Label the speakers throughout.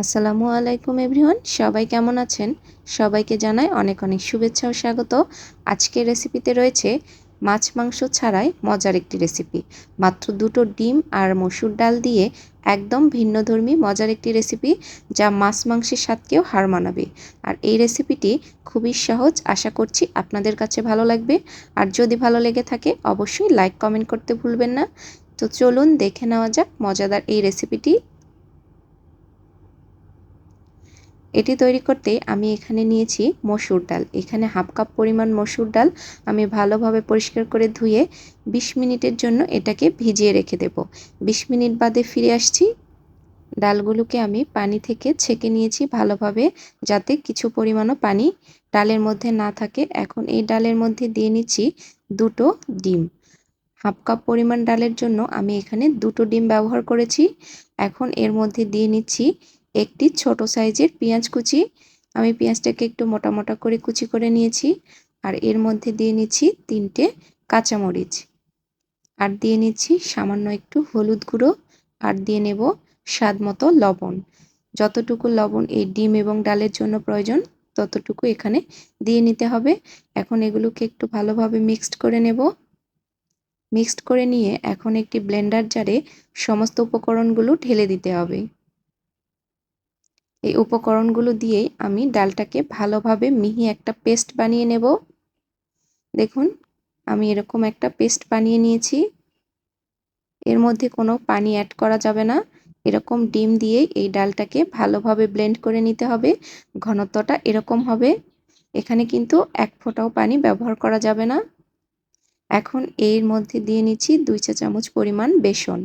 Speaker 1: আসসালামু আলাইকুম এভরিওয়ান, সবাই কেমন আছেন? সবাইকে জানাই অনেক অনেক শুভেচ্ছা ও স্বাগত। আজকের রেসিপিতে রয়েছে মাছ মাংস ছাড়াই মজার একটি রেসিপি। মাত্র দুটো ডিম আর মসুর ডাল দিয়ে একদম ভিন্নধর্মী মজার একটি রেসিপি যা মাছ মাংসের স্বাদকেও হার মানাবে। আর এই রেসিপিটি খুবই সহজ, আশা করছি আপনাদের কাছে ভালো লাগবে। আর যদি ভালো লেগে থাকে, অবশ্যই লাইক, কমেন্ট করতে ভুলবেন না। তো চলুন দেখে নেওয়া যাক মজাদার এই রেসিপিটি এটি তৈরি করতে আমি এখানে নিয়েছি মসুর ডাল। এখানে হাফ কাপ পরিমাণ মসুর ডাল আমি ভালোভাবে পরিষ্কার করে ধুয়ে ২০ মিনিটের জন্য এটাকে ভিজিয়ে রেখে দেব। ২০ মিনিট বাদে ফিরে আসছি। ডালগুলোকে আমি পানি থেকে ছেঁকে নিয়েছি ভালোভাবে যাতে কিছু পরিমাণও পানি ডালের মধ্যে না থাকে। এখন এই ডালের মধ্যে দিয়ে নিচ্ছি দুটো ডিম। হাফ কাপ পরিমাণ ডালের জন্য আমি এখানে দুটো ডিম ব্যবহার করেছি। এখন এর মধ্যে দিয়ে নিচ্ছি একটি ছোট সাইজের পেঁয়াজ কুচি। আমি পেঁয়াজটাকে একটু মোটা মোটা করে কুচি করে নিয়েছি আর এর মধ্যে দিয়ে নিচ্ছি তিনটে কাঁচামরিচ। আর দিয়ে নিচ্ছি সামান্য একটু হলুদ গুঁড়ো আর দিয়ে নেব স্বাদ মতো লবণ। যতটুকু লবণ এই ডিম এবং ডালের জন্য প্রয়োজন, ততটুকু এখানে দিয়ে নিতে হবে। এখন এগুলোকে একটু ভালোভাবে মিক্সড করে নেব। মিক্সড করে নিয়ে এখন একটি ব্লেন্ডার জারে সমস্ত উপকরণগুলো ঢেলে দিতে হবে। এই উপকরণগুলো দিয়েই আমি ডালটাকে ভালোভাবে মিহি একটা পেস্ট বানিয়ে নেব। দেখুন, আমি এরকম একটা পেস্ট বানিয়ে নিয়েছি। এর মধ্যে কোনো পানি অ্যাড করা যাবে না। এরকম ডিম দিয়ে এই ডালটাকে ভালোভাবে ব্লেন্ড করে নিতে হবে। ঘনত্বটা এরকম হবে। এখানে কিন্তু এক ফোঁটাও পানি ব্যবহার করা যাবে না। এখন এর মধ্যে দিয়ে নিচ্ছি দুই চা চামচ পরিমাণ বেসন।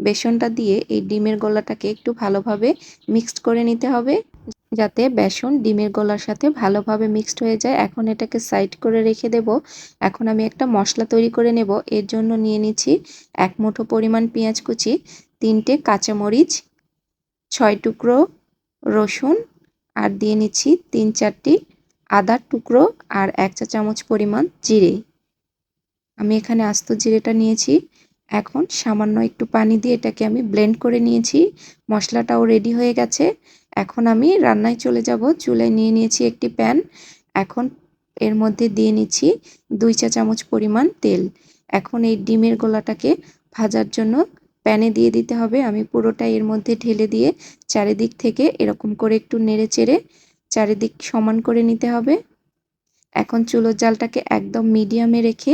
Speaker 1: বেসনটা দিয়ে এই ডিমের গলাটাকে একটু ভালোভাবে মিক্সড করে নিতে হবে, যাতে বেসন ডিমের গলার সাথে ভালোভাবে মিক্সড হয়ে যায়। এখন এটাকে সাইড করে রেখে দেব। এখন আমি একটা মশলা তৈরি করে নেব। এর জন্য নিয়ে নিচ্ছি এক মুঠো পরিমাণ পেঁয়াজ কুচি, তিনটে কাঁচামরিচ, ছয় টুকরো রসুন, আর দিয়ে নিচ্ছি তিন চারটি আদার টুকরো আর এক চা চামচ পরিমাণ জিরে। আমি এখানে আস্ত জিরেটা নিয়েছি। এখন সামান্য একটু পানি দিয়ে এটাকে আমি ব্লেন্ড করে নিয়েছি। মশলাটাও রেডি হয়ে গেছে। এখন আমি রান্নায় চলে যাব। চুলায় নিয়ে নিয়েছি একটি প্যান। এখন এর মধ্যে দিয়ে নিচ্ছি দুই চা চামচ পরিমাণ তেল। এখন এই ডিমের গোলাটাকে ভাজার জন্য প্যানে দিয়ে দিতে হবে। আমি পুরোটা এর মধ্যে ঢেলে দিয়ে চারিদিক থেকে এরকম করে একটু নেড়ে চেড়ে চারিদিক সমান করে নিতে হবে। এখন চুলোর জালটাকে একদম মিডিয়ামে রেখে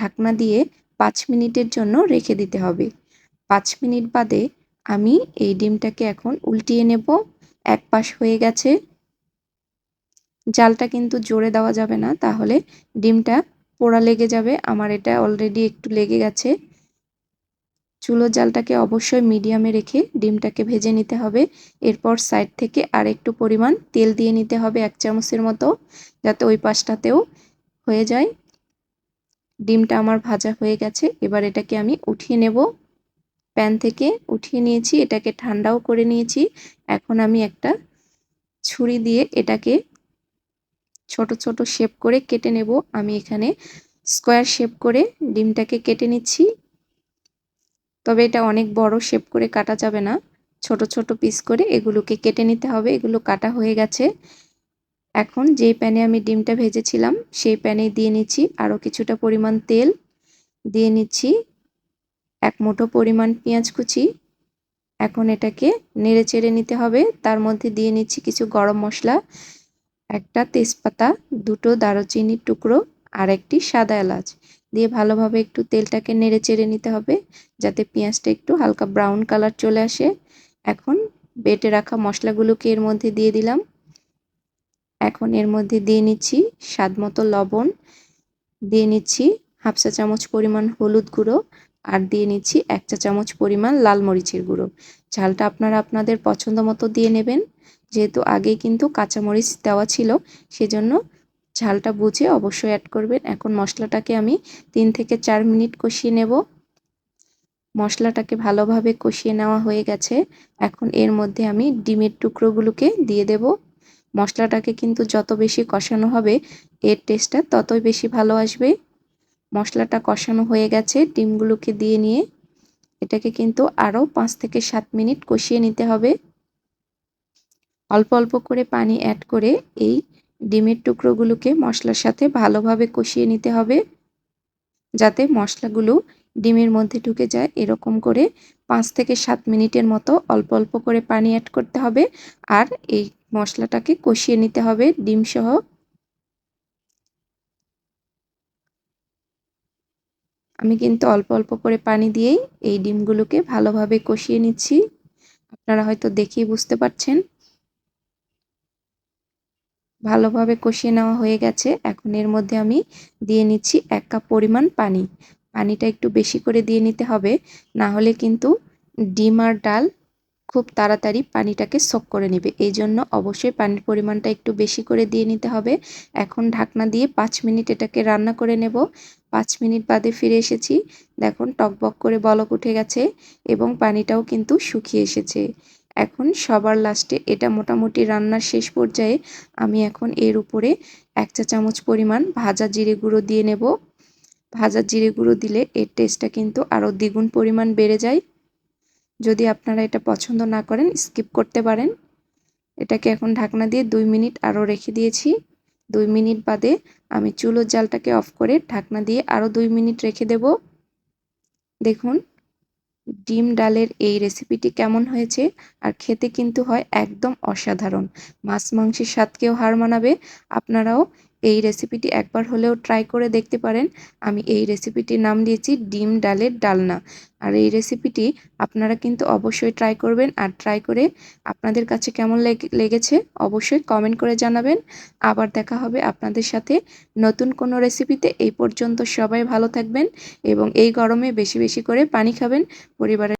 Speaker 1: ঢাকনা দিয়ে পাঁচ মিনিটের জন্য রেখে দিতে হবে। পাঁচ মিনিট বাদে আমি এই ডিমটাকে এখন উল্টিয়ে নেব। এক পাশ হয়ে গেছে। জালটা কিন্তু জোরে দেওয়া যাবে না, তাহলে ডিমটা পোড়া লেগে যাবে। আমার এটা অলরেডি একটু লেগে গেছে। চুলো জালটাকে অবশ্যই মিডিয়ামে রেখে ডিমটাকে ভেজে নিতে হবে। এরপর সাইড থেকে আর একটু পরিমাণ তেল দিয়ে নিতে হবে এক চামচের মতো, যাতে ওই পাশটাতেও হয়ে যায়। ডিমটা আমার ভাজা হয়ে গেছে। এবার এটাকে আমি উঠিয়ে নেব। প্যান থেকে উঠিয়ে নিয়েছি, এটাকে ঠান্ডাও করে নিয়েছি। এখন আমি একটা ছুরি দিয়ে এটাকে ছোট ছোট শেপ করে কেটে নেব। আমি এখানে স্কোয়ার শেপ করে ডিমটাকে কেটে নিচ্ছি। তবে এটা অনেক বড় শেপ করে কাটা যাবে না। ছোট ছোট পিস করে এগুলোকে কেটে নিতে হবে। এগুলো কাটা হয়ে গেছে। এখন যেই প্যানে আমি ডিমটা ভেজেছিলাম, সেই প্যানে দিয়ে নিচ্ছি আরও কিছুটা পরিমাণ তেল। দিয়ে নিচ্ছি এক মুঠো পরিমাণ পেঁয়াজ কুচি। এখন এটাকে নেড়ে চেড়ে নিতে হবে। তার মধ্যে দিয়ে নিচ্ছি কিছু গরম মশলা, একটা তেজপাতা, দুটো দারুচিনির টুকরো আর একটি সাদা এলাচ। দিয়ে ভালোভাবে একটু তেলটাকে নেড়ে চেড়ে নিতে হবে যাতে পেঁয়াজটা একটু হালকা ব্রাউন কালার চলে আসে। এখন বেটে রাখা মশলাগুলোকে এর মধ্যে দিয়ে দিলাম। এখন এর মধ্যে দিয়ে নিচ্ছি স্বাদ মতো লবণ, দিয়ে নিচ্ছি হাফ চা চামচ পরিমাণ হলুদ গুঁড়ো আর দিয়ে নিচ্ছি এক চা চামচ পরিমাণ লাল মরিচের গুঁড়ো। ঝালটা আপনারা আপনাদের পছন্দ মতো দিয়ে নেবেন। যেহেতু আগেই কিন্তু কাঁচামরিচ দেওয়া ছিল, সেজন্য ঝালটা বুঝে অবশ্যই অ্যাড করবেন। এখন মশলাটাকে আমি তিন থেকে চার মিনিট কষিয়ে নেব। মশলাটাকে ভালোভাবে কষিয়ে নেওয়া হয়ে গেছে। এখন এর মধ্যে আমি ডিমের টুকরোগুলোকে দিয়ে দেব। মশলাটাকে কিন্তু যত বেশি কষানো হবে, এর টেস্টটা ততই বেশি ভালো আসবে। মশলাটা কষানো হয়ে গেছে, ডিমগুলোকে দিয়ে নিয়ে। এটাকে কিন্তু আরও পাঁচ থেকে সাত মিনিট কষিয়ে নিতে হবে। অল্প অল্প করে পানি অ্যাড করে এই ডিমের টুকরোগুলোকে মশলার সাথে ভালোভাবে কষিয়ে নিতে হবে। যাতে মশলাগুলো ডিমের মধ্যে ঢুকে যায়, এরকম করে পাঁচ থেকে সাত মিনিটের মতো অল্প অল্প করে পানি অ্যাড করতে হবে। আর এই মশলাটাকে কষিয়ে নিতে হবে, ডিম সহ। আমি কিন্তু অল্প অল্প করে পানি দিয়েই এই ডিমগুলোকে ভালোভাবে কষিয়ে নিচ্ছি। আপনারা হয়তো দেখেই বুঝতে পারছেন। ভালোভাবে কষিয়ে নেওয়া হয়ে গেছে। এখন এর মধ্যে আমি দিয়ে নিচ্ছি এক কাপ পরিমাণ পানি। পানিটা একটু বেশি করে দিয়ে নিতে হবে, না হলে কিন্তু ডিম আর ডাল খুব তাড়াতাড়ি পানিটাকে সোক করে নেবে। এই জন্য অবশ্যই পানির পরিমাণটা একটু বেশি করে দিয়ে নিতে হবে। এখন ঢাকনা দিয়ে পাঁচ মিনিট এটাকে রান্না করে নেব। পাঁচ মিনিট বাদে ফিরে এসেছি। দেখুন, টকবক করে বলক উঠে গেছে এবং পানিটাও কিন্তু শুকিয়ে এসেছে। এখন সবার লাস্টে এটা মোটামুটি রান্নার শেষ পর্যায়ে আমি এখন এর উপরে এক চা চামচ পরিমাণ ভাজা জিরে গুঁড়ো দিয়ে নেব। ভাজা জিরে গুঁড়ো দিলে এর টেস্টটা কিন্তু আরও দ্বিগুণ পরিমাণ বেড়ে যায়। যদি আপনারা এটা পছন্দ না করেন, স্কিপ করতে পারেন। এটাকে এখন ঢাকনা দিয়ে দুই মিনিট আরও রেখে দিয়েছি। দুই মিনিট বাদে আমি চুলোর জালটাকে অফ করে ঢাকনা দিয়ে আরও দুই মিনিট রেখে দেব। দেখুন, ডিম ডালের এই রেসিপিটি কেমন হয়েছে আর খেতে কিন্তু হয় একদম অসাধারণ। মাছ মাংসের স্বাদকেও হার মানাবে। আপনারাও এই রেসিপিটি একবার হলেও ট্রাই করে দেখতে পারেন। আমি এই রেসিপিটির নাম দিয়েছি ডিম ডালের ডালনা। আর এই রেসিপিটি আপনারা কিন্তু অবশ্যই ট্রাই করবেন। আর ট্রাই করে আপনাদের কাছে কেমন লেগেছে অবশ্যই কমেন্ট করে জানাবেন। আবার দেখা হবে আপনাদের সাথে নতুন কোনো রেসিপিতে এই পর্যন্ত সবাই ভালো থাকবেন এবং এই গরমে বেশি বেশি করে পানি খাবেন। পরিবারের